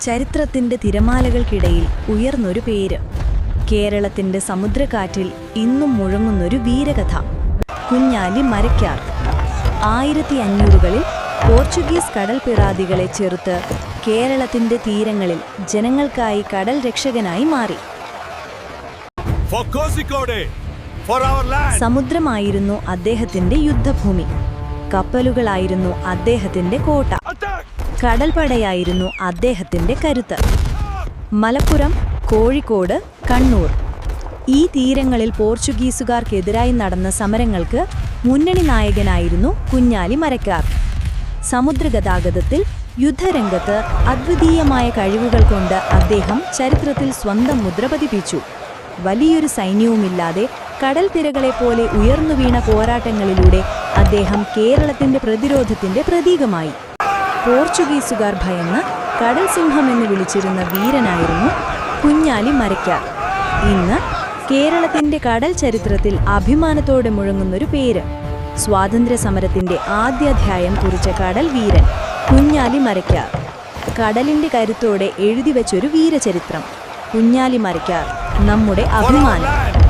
ചരിത്രത്തിന്റെ തിരമാലകൾക്കിടയിൽ ഉയർന്നൊരു പേര്. കേരളത്തിന്റെ സമുദ്രക്കാറ്റിൽ ഇന്നും മുഴങ്ങുന്നൊരു വീരകഥ. കുഞ്ഞാലി മരക്കാർ. ആയിരത്തി അഞ്ഞൂറുകളിൽ പോർച്ചുഗീസ് കടൽ പിറാദികളെ ചെറുത്ത് കേരളത്തിന്റെ തീരങ്ങളിൽ ജനങ്ങൾക്കായി കടൽ രക്ഷകനായി മാറി. സമുദ്രമായിരുന്നു അദ്ദേഹത്തിന്റെ യുദ്ധഭൂമി. കപ്പലുകളായിരുന്നു അദ്ദേഹത്തിന്റെ കോട്ട! കടൽപ്പടയായിരുന്നു അദ്ദേഹത്തിന്റെ കരുത്ത്. മലപ്പുറം കോഴിക്കോട് കണ്ണൂർ. ഈ തീരങ്ങളിൽ പോർച്ചുഗീസുകാർക്കെതിരായി നടന്ന സമരങ്ങൾക്ക് മുന്നണി നായകനായിരുന്നു കുഞ്ഞാലി മരക്കാർ. സമുദ്രഗതാഗതത്തിൽ യുദ്ധരംഗത്ത് അദ്വിതീയമായ കഴിവുകൾ കൊണ്ട് അദ്ദേഹം ചരിത്രത്തിൽ സ്വന്തം മുദ്ര പതിപ്പിച്ചു. വലിയൊരു സൈന്യവുമില്ലാതെ കടൽ തിരകളെ പോലെ ഉയർന്നു വീണ പോരാട്ടങ്ങളിലൂടെ അദ്ദേഹം കേരളത്തിന്റെ പ്രതിരോധത്തിന്റെ പ്രതീകമായി. പോർച്ചുഗീസുകാർ ഭയന്ന് കടൽ സിംഹം എന്ന് വിളിച്ചിരുന്ന വീരനായിരുന്നു കുഞ്ഞാലി മരക്കാർ. ഇന്ന് കേരളത്തിന്റെ കടൽ ചരിത്രത്തിൽ അഭിമാനത്തോടെ മുഴങ്ങുന്നൊരു പേര്. സ്വാതന്ത്ര്യ സമരത്തിന്റെ ആദ്യാധ്യായം കുറിച്ച കടൽ വീരൻ കുഞ്ഞാലി മരക്കാർ. കടലിന്റെ കരുത്തോടെ എഴുതി എഴുതിവെച്ചൊരു വീരചരിത്രം. കുഞ്ഞാലി മരക്കാർ നമ്മുടെ അഭിമാനം.